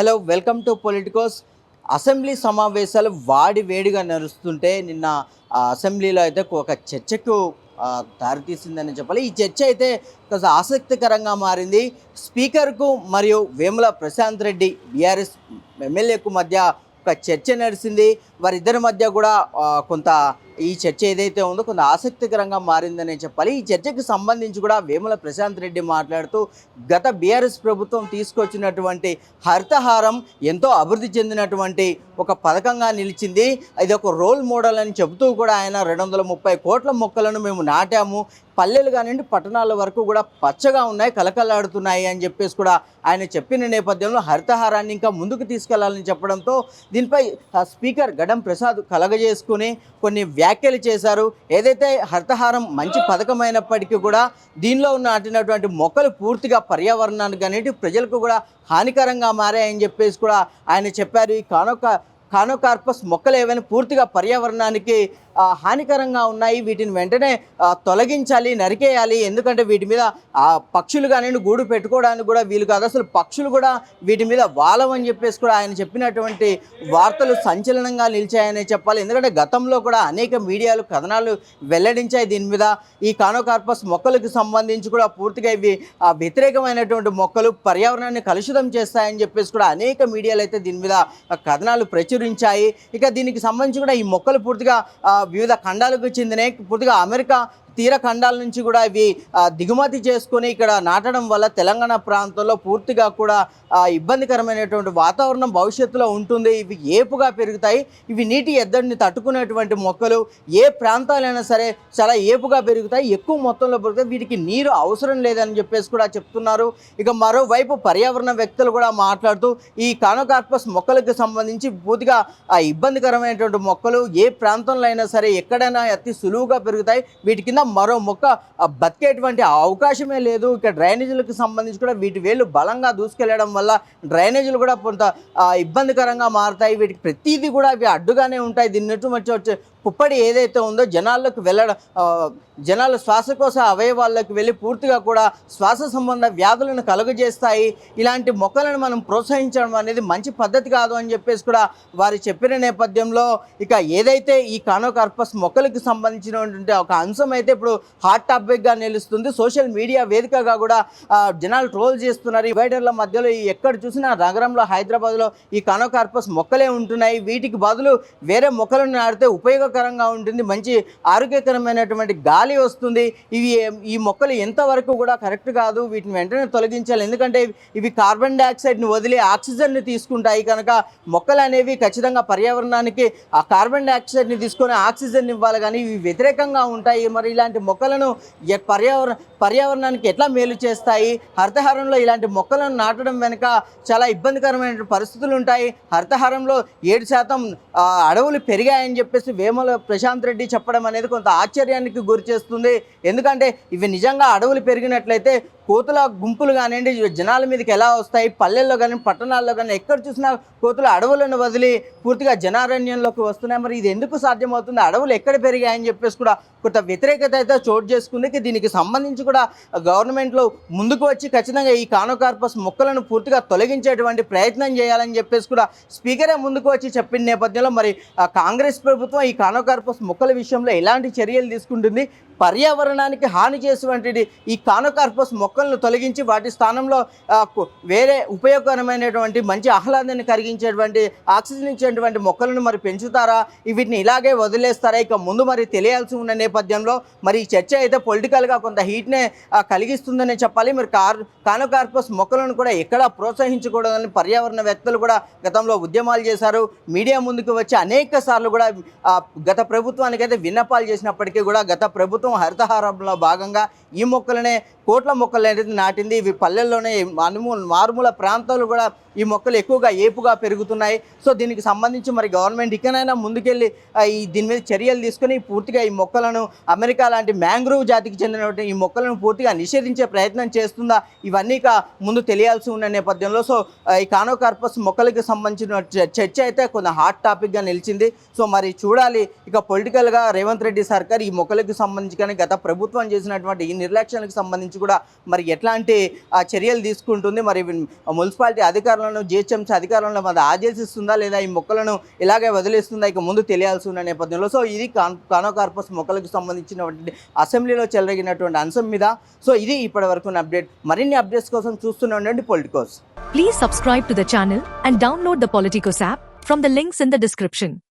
Hello welcome to Politicos. Assembly సమావేశాలు వాడి వేడిగా నడుస్తుంటే నిన్న అసెంబ్లీలో అయితే ఒక చర్చకు దారితీసిందని చెప్పాలి. ఈ చర్చ అయితే కొంత ఆసక్తికరంగా మారింది. స్పీకర్కు మరియు వేముల ప్రశాంత్ రెడ్డి బీఆర్ఎస్ ఎమ్మెల్యేకు మధ్య ఒక చర్చ నడిచింది వారిద్దరి మధ్య కూడా కొంత ఈ చర్చ ఏదైతే ఉందో కొంత ఆసక్తికరంగా మారిందనే చెప్పాలి. ఈ చర్చకు సంబంధించి కూడా వేముల ప్రశాంత్ రెడ్డి మాట్లాడుతూ గత బీఆర్ఎస్ ప్రభుత్వం తీసుకొచ్చినటువంటి హరితహారం ఎంతో అభివృద్ధి చెందినటువంటి ఒక పథకంగా నిలిచింది. ఇది ఒక రోల్ మోడల్ అని చెబుతూ కూడా ఆయన రెండు వందల ముప్పై కోట్ల మొక్కలను మేము నాటాము. పల్లెలు కానివ్వండి పట్టణాల వరకు కూడా పచ్చగా ఉన్నాయి కలకలాడుతున్నాయి అని చెప్పేసి కూడా ఆయన చెప్పిన నేపథ్యంలో హరితహారాన్ని ఇంకా ముందుకు తీసుకెళ్ళాలని చెప్పడంతో దీనిపై ఆ స్పీకర్ గడం ప్రసాద్ కలగజేసుకుని కొన్ని వ్యాఖ్యలు చేశారు. ఏదైతే హరితహారం మంచి పథకమైనప్పటికీ కూడా దీనిలో నాటినటువంటి మొక్కలు పూర్తిగా పర్యావరణానికి అనేటి ప్రజలకు కూడా హానికరంగా మారాయని చెప్పేసి కూడా ఆయన చెప్పారు. ఈ కానొక కానోకార్పస్ మొక్కలు ఏవైనా పూర్తిగా పర్యావరణానికి హానికరంగా ఉన్నాయి. వీటిని వెంటనే తొలగించాలి నరికేయాలి. ఎందుకంటే వీటి మీద ఆ పక్షులు కానివ్వండి గూడు పెట్టుకోవడానికి కూడా వీలు కాదు. అసలు పక్షులు కూడా వీటి మీద వాలవని చెప్పేసి కూడా ఆయన చెప్పినటువంటి వార్తలు సంచలనంగా నిలిచాయనే చెప్పాలి. ఎందుకంటే గతంలో కూడా అనేక మీడియాలు కథనాలు వెల్లడించాయి దీని మీద. ఈ కానోకార్పస్ మొక్కలకు సంబంధించి కూడా పూర్తిగా ఇవి వ్యతిరేకమైనటువంటి మొక్కలు పర్యావరణాన్ని కలుషితం చేస్తాయని చెప్పేసి కూడా అనేక మీడియాలు అయితే దీని మీద కథనాలు ప్రచురించాయి. ఇక దీనికి సంబంధించి కూడా ఈ మొక్కలు పూర్తిగా వివిధ ఖండాలకు చెందిన పూర్తిగా అమెరికా తీర ఖండాల నుంచి కూడా ఇవి దిగుమతి చేసుకొని ఇక్కడ నాటడం వల్ల తెలంగాణ ప్రాంతంలో పూర్తిగా కూడా ఇబ్బందికరమైనటువంటి వాతావరణం భవిష్యత్తులో ఉంటుంది. ఇవి ఏపుగా పెరుగుతాయి. ఇవి నీటి ఎద్దడిని తట్టుకునేటువంటి మొక్కలు ఏ ప్రాంతాలైనా సరే చాలా ఏపుగా పెరుగుతాయి. ఎక్కువ మొత్తంలో పెరుగుతాయి. వీటికి నీరు అవసరం లేదని చెప్పేసి కూడా చెప్తున్నారు. ఇక మరోవైపు పర్యావరణ వ్యక్తులు కూడా మాట్లాడుతూ ఈ కానోకార్పస్ మొక్కలకు సంబంధించి పూర్తిగా ఇబ్బందికరమైనటువంటి మొక్కలు ఏ ప్రాంతంలో అయినా సరే ఎక్కడైనా అతి సులువుగా పెరుగుతాయి. వీటి కింద మరో మొక్క బతికేటువంటి అవకాశమే లేదు. ఇక్కడ డ్రైనేజీలకు సంబంధించి కూడా వీటి వేళ్ళు బలంగా దూసుకెళ్ళడం వల్ల డ్రైనేజీలు కూడా కొంత ఇబ్బందికరంగా మారుతాయి. వీటికి ప్రతిదీ కూడా అవి అడ్డుగానే ఉంటాయి. దీన్ని వచ్చి వచ్చే పుప్పడి ఏదైతే ఉందో జనాల్లోకి వెళ్ళడం జనాల శ్వాసకోశ అవయవాల్లోకి వెళ్ళి పూర్తిగా కూడా శ్వాస సంబంధ వ్యాధులను కలుగజేస్తాయి. ఇలాంటి మొక్కలను మనం ప్రోత్సహించడం అనేది మంచి పద్ధతి కాదు అని చెప్పేసి కూడా వారు చెప్పిన నేపథ్యంలో ఇక ఏదైతే ఈ కానోకార్పస్ మొక్కలకు సంబంధించినటువంటి ఒక అంశం అయితే ఇప్పుడు హాట్ టాపిక్గా నిలుస్తుంది. సోషల్ మీడియా వేదికగా కూడా జనాలు ట్రోల్ చేస్తున్నారు. ఈ డివైడర్ల మధ్యలో ఈ ఎక్కడ చూసినా నగరంలో హైదరాబాద్లో ఈ కానోకార్పస్ మొక్కలే ఉంటున్నాయి. వీటికి బదులు వేరే మొక్కలను నాటితే ఉపయోగకరంగా ఉంటుంది మంచి ఆరోగ్యకరమైనటువంటి గాలి వస్తుంది. ఇవి ఈ మొక్కలు ఎంతవరకు కూడా కరెక్ట్ కాదు. వీటిని వెంటనే తొలగించాలి. ఎందుకంటే ఇవి కార్బన్ డైఆక్సైడ్ని వదిలి ఆక్సిజన్ని తీసుకుంటాయి కనుక మొక్కలు అనేవి ఖచ్చితంగా పర్యావరణానికి ఆ కార్బన్ డైఆక్సైడ్ని తీసుకొని ఆక్సిజన్ ఇవ్వాలి. కానీ ఇవి వ్యతిరేకంగా ఉంటాయి. మరి ఇలాంటి మొక్కలను పర్యావరణ పర్యావరణానికి ఎట్లా మేలు చేస్తాయి? హరితహారంలో ఇలాంటి మొక్కలను నాటడం వెనుక చాలా ఇబ్బందికరమైన పరిస్థితులు ఉంటాయి. హరితహారంలో ఏడు శాతం అడవులు పెరిగాయని చెప్పేసి వేముల ప్రశాంత్ రెడ్డి చెప్పడం అనేది కొంత ఆశ్చర్యానికి గురి చేస్తుంది. ఎందుకంటే ఇవి నిజంగా అడవులు పెరిగినట్లయితే కోతుల గుంపులు కానివ్వండి జనాల మీదకి ఎలా వస్తాయి పల్లెల్లో కానీ పట్టణాల్లో కానీ ఎక్కడ చూసినా కోతులు అడవులను వదిలి పూర్తిగా జనారణ్యంలోకి వస్తున్నాయి. మరి ఇది ఎందుకు సాధ్యమవుతుంది? అడవులు ఎక్కడ పెరిగాయని చెప్పేసి కూడా కొంత వ్యతిరేకత అయితే చోటు చేసుకుంది. దీనికి సంబంధించి కూడా గవర్నమెంట్లో ముందుకు వచ్చి ఖచ్చితంగా ఈ కానోకార్పస్ మొక్కలను పూర్తిగా తొలగించేటువంటి ప్రయత్నం చేయాలని చెప్పేసి కూడా స్పీకరే ముందుకు వచ్చి చెప్పిన నేపథ్యంలో మరి కాంగ్రెస్ ప్రభుత్వం ఈ కానోకార్పస్ మొక్కల విషయంలో ఎలాంటి చర్యలు తీసుకుంటుంది? పర్యావరణానికి హాని చేసేటువంటిది ఈ కానోకార్పస్ మొక్కలను తొలగించి వాటి స్థానంలో వేరే ఉపయోగకరమైనటువంటి మంచి ఆహ్లాదాన్ని కలిగించేటువంటి ఆక్సిజన్ ఇచ్చేటువంటి మొక్కలను మరి పెంచుతారా? వీటిని ఇలాగే వదిలేస్తారా? ఇక ముందు మరి తెలియాల్సి ఉన్న నేపథ్యంలో మరి ఈ చర్చ అయితే పొలిటికల్గా కొంత హీట్నే కలిగిస్తుందనే చెప్పాలి. మరి కార్ కానోకార్పస్ మొక్కలను కూడా ఎక్కడా ప్రోత్సహించకూడదని పర్యావరణ వ్యక్తులు కూడా గతంలో ఉద్యమాలు చేశారు. మీడియా ముందుకు వచ్చి అనేక సార్లు కూడా గత ప్రభుత్వానికి అయితే విన్నపాలు చేసినప్పటికీ కూడా గత ప్రభుత్వం హరితహారంలో భాగంగా ఈ మొక్కలనే కోట్ల మొక్కలు అనేది నాటింది. ఇవి పల్లెల్లోనే మారుమూల మారుమూల ప్రాంతాలు కూడా ఈ మొక్కలు ఎక్కువగా ఏపుగా పెరుగుతున్నాయి. సో దీనికి సంబంధించి మరి గవర్నమెంట్ ఇకనైనా ముందుకెళ్ళి ఈ దీని మీద చర్యలు తీసుకొని పూర్తిగా ఈ మొక్కలను అమెరికా లాంటి మ్యాంగ్రోవ్ జాతికి చెందినటువంటి ఈ మొక్కలను పూర్తిగా నిషేధించే ప్రయత్నం చేస్తుందా? ఇవన్నీ ముందు తెలియాల్సి ఉన్న నేపథ్యంలో. సో ఈ కానోకార్పస్ మొక్కలకి సంబంధించిన చ- చర్చ అయితే కొంత హాట్ టాపిక్గా నిలిచింది. సో మరి చూడాలి. ఇక పొలిటికల్గా రేవంత్ రెడ్డి సర్కార్ ఈ మొక్కలకు సంబంధించి కానీ గత ప్రభుత్వం చేసినటువంటి ఈ నిర్లక్ష్యానికి సంబంధించి కూడా మరి ఎట్లాంటి చర్యలు తీసుకుంటుంది? మరి మున్సిపాలిటీ అధికారులను జిహెచ్ఎంసీ అధికారులను మరి ఆదేశిస్తుందా? లేదా ఈ మొక్కలను ఇలాగే వదిలేస్తుందా? ఇక ముందు తెలియాల్సి ఉన్న నేపథ్యంలో. సో ఇది కానోకార్పస్ మొక్కలకు సంబంధించినటువంటి అసెంబ్లీలో చెలరగినటువంటి అంశం మీద. సో ఇది ఇప్పటి వరకు అప్డేట్. మరిన్ని అప్డేట్స్ కోసం చూస్తూనే ఉండండి Politicos. Please subscribe to the channel and download the Politicos app from the links in the description